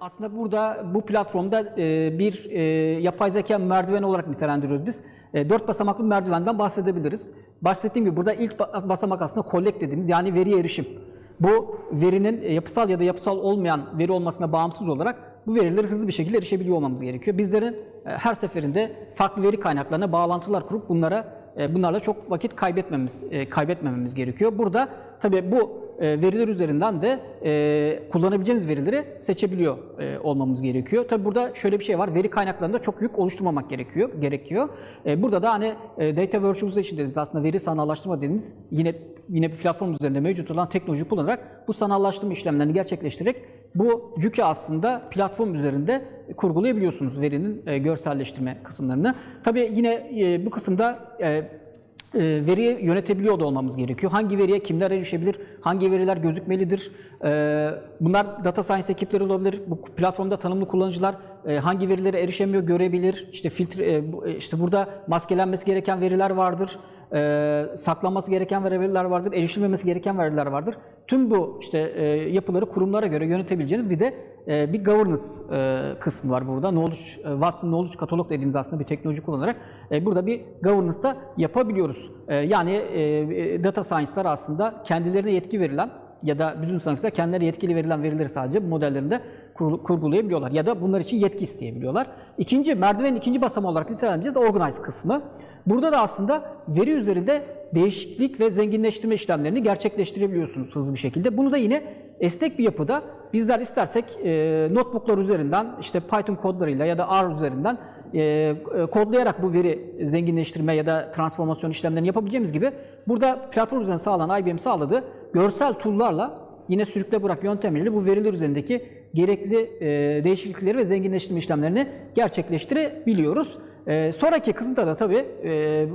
Aslında burada bu platformda e, bir e, yapay zeka merdiveni olarak nitelendiriyoruz biz. E, Dört basamaklı merdivenden bahsedebiliriz. Bahsettiğim gibi burada ilk ba- basamak aslında collect dediğimiz yani veriye erişim. Bu verinin yapısal ya da yapısal olmayan veri olmasına bağımsız olarak bu verileri hızlı bir şekilde erişebiliyor olmamız gerekiyor. Bizlerin her seferinde farklı veri kaynaklarına bağlantılar kurup bunlara bunlarla çok vakit kaybetmemiz kaybetmememiz gerekiyor. Burada tabii bu veriler üzerinden de e, kullanabileceğimiz verileri seçebiliyor e, olmamız gerekiyor. Tabii burada şöyle bir şey var. Veri kaynaklarında çok yük oluşturmamak gerekiyor. gerekiyor. E, burada da hani e, data virtualization dediğimiz aslında veri sanallaştırma dediğimiz yine yine bir platform üzerinde mevcut olan teknoloji kullanarak bu sanallaştırma işlemlerini gerçekleştirerek bu yükü aslında platform üzerinde kurgulayabiliyorsunuz verinin e, görselleştirme kısımlarını. Tabii yine e, bu kısımda e, e, veriyi yönetebiliyor da olmamız gerekiyor. Hangi veriye kimler erişebilir, hangi veriler gözükmelidir? E, bunlar data science ekipleri olabilir. Bu platformda tanımlı kullanıcılar e, hangi verilere erişemiyor görebilir. İşte filtre, e, e, işte burada maskelenmesi gereken veriler vardır. E, saklanması gereken veriler vardır, erişilmemesi gereken veriler vardır. Tüm bu işte e, yapıları kurumlara göre yönetebileceğiniz bir de e, bir governance e, kısmı var burada. Knowledge, e, Watson Knowledge Katalog dediğimiz aslında bir teknoloji kullanarak e, burada bir governance da yapabiliyoruz. E, yani data science'lar aslında kendilerine yetki verilen ya da business analistler kendilerine yetkili verilen verileri sadece bu modellerinde kurgulayabiliyorlar ya da bunlar için yetki isteyebiliyorlar. İkinci, merdivenin ikinci basamağı olarak nitelendireceğiz organize kısmı. Burada da aslında veri üzerinde değişiklik ve zenginleştirme işlemlerini gerçekleştirebiliyorsunuz hızlı bir şekilde. Bunu da yine esnek bir yapıda bizler istersek e, notebooklar üzerinden işte Python kodlarıyla ya da R üzerinden e, e, kodlayarak bu veri zenginleştirme ya da transformasyon işlemlerini yapabileceğimiz gibi burada platform üzerinden sağlanan IBM sağladığı görsel tool'larla yine sürükle bırak yöntemiyle bu veriler üzerindeki gerekli e, değişiklikleri ve zenginleştirme işlemlerini gerçekleştirebiliyoruz. E, sonraki kısımda da tabii e,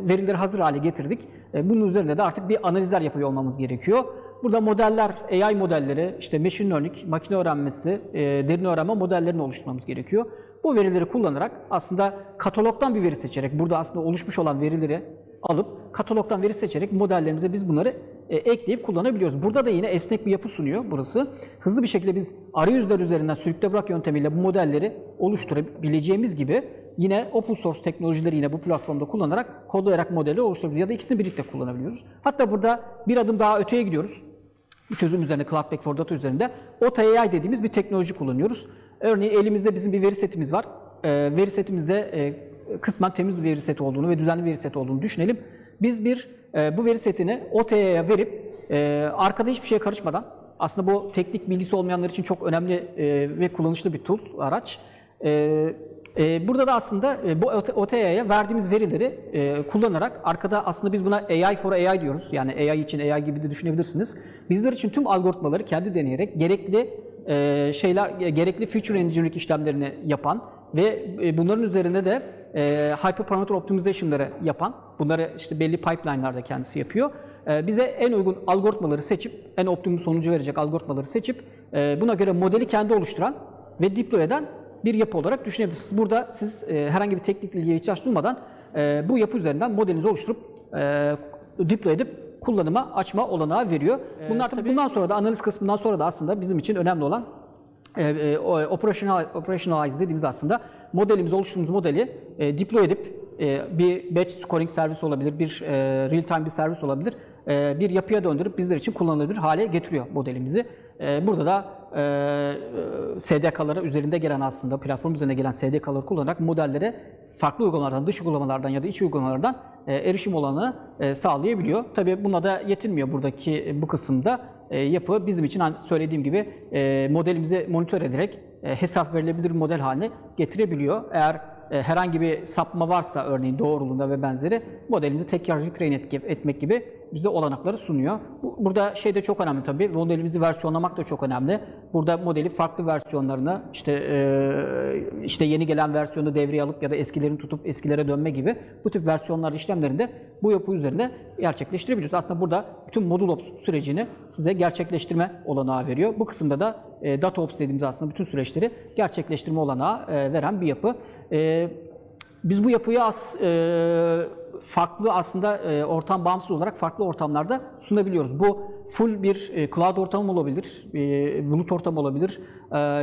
verileri hazır hale getirdik. E, bunun üzerinde de artık bir analizler yapıyor olmamız gerekiyor. Burada modeller, AI modelleri, işte machine learning, makine öğrenmesi, e, derin öğrenme modellerini oluşturmamız gerekiyor. Bu verileri kullanarak aslında katalogdan bir veri seçerek, burada aslında oluşmuş olan verileri alıp katalogdan veri seçerek modellerimize biz bunları e, ekleyip kullanabiliyoruz. Burada da yine esnek bir yapı sunuyor burası. Hızlı bir şekilde biz arayüzler üzerinden sürükle bırak yöntemiyle bu modelleri oluşturabileceğimiz gibi yine open source teknolojileri yine bu platformda kullanarak kodlayarak modeli oluşturabiliyoruz ya da ikisini birlikte kullanabiliyoruz. Hatta burada bir adım daha öteye gidiyoruz. Bu çözüm üzerinde Cloud Back Data üzerinde OTA dediğimiz bir teknoloji kullanıyoruz. Örneğin elimizde bizim bir veri setimiz var. Ee, veri setimizde e, kısmen temiz bir veri seti olduğunu ve düzenli bir veri seti olduğunu düşünelim. Biz bir e, bu veri setini OTA'ya verip e, arkada hiçbir şeye karışmadan aslında bu teknik bilgisi olmayanlar için çok önemli e, ve kullanışlı bir tool, araç. E, e, burada da aslında e, bu OTA'ya verdiğimiz verileri e, kullanarak arkada aslında biz buna AI for AI diyoruz. Yani AI için AI gibi de düşünebilirsiniz. Bizler için tüm algoritmaları kendi deneyerek gerekli e, şeyler, gerekli feature engineering işlemlerini yapan ve bunların üzerine de hyperparameter optimization'ları yapan, bunları işte belli pipeline'larda kendisi yapıyor. Bize en uygun algoritmaları seçip, en optimum sonucu verecek algoritmaları seçip, buna göre modeli kendi oluşturan ve deploy eden bir yapı olarak düşünebilirsiniz. Burada siz e, herhangi bir teknik bilgiye ihtiyaç duymadan e, bu yapı üzerinden modelinizi oluşturup e, deploy edip kullanıma açma olanağı veriyor. Bunlar tabii bundan sonra da analiz kısmından sonra da aslında bizim için önemli olan e, e, operational, operationalize dediğimiz aslında modelimizi oluşturduğumuz modeli e, deploy edip e, bir batch scoring servis olabilir, bir e, real time bir servis olabilir. E, bir yapıya döndürüp bizler için kullanılabilir hale getiriyor modelimizi. E, burada da e, SDK'lara üzerinde gelen aslında platform üzerine gelen SDK'ları kullanarak modellere farklı uygulamalardan, dış uygulamalardan ya da iç uygulamalardan e, erişim olanı e, sağlayabiliyor. Tabii buna da yetinmiyor buradaki e, bu kısımda e, yapı bizim için hani söylediğim gibi e, modelimizi monitör ederek e, hesap verilebilir model haline getirebiliyor. Eğer e, herhangi bir sapma varsa örneğin doğruluğunda ve benzeri modelimizi tekrar retrain et- etmek gibi bize olanakları sunuyor. Bu- Burada şey de çok önemli tabii. Modelimizi versiyonlamak da çok önemli. Burada modeli farklı versiyonlarına işte e, işte yeni gelen versiyonu devreye alıp ya da eskilerini tutup eskilere dönme gibi bu tip versiyonlar işlemlerinde bu yapı üzerinde gerçekleştirebiliyoruz. Aslında burada bütün modul ops sürecini size gerçekleştirme olanağı veriyor. Bu kısımda da e, data ops dediğimiz aslında bütün süreçleri gerçekleştirme olanağı e, veren bir yapı. E, biz bu yapıyı as, e, farklı aslında e, ortam bağımsız olarak farklı ortamlarda sunabiliyoruz. Bu full bir e, cloud ortamı olabilir, e, bulut ortamı olabilir,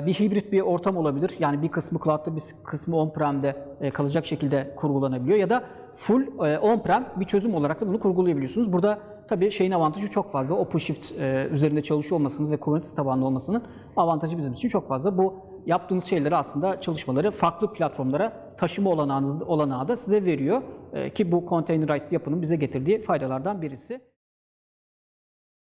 bir hibrit bir ortam olabilir. Yani bir kısmı cloud'da, bir kısmı on-prem'de kalacak şekilde kurgulanabiliyor ya da full on-prem bir çözüm olarak da bunu kurgulayabiliyorsunuz. Burada tabii şeyin avantajı çok fazla. OpenShift üzerinde çalışıyor olmasınız ve Kubernetes tabanlı olmasının avantajı bizim için çok fazla. Bu yaptığınız şeyleri aslında çalışmaları farklı platformlara taşıma olanağınız, olanağı da size veriyor. E, ki bu containerized yapının bize getirdiği faydalardan birisi.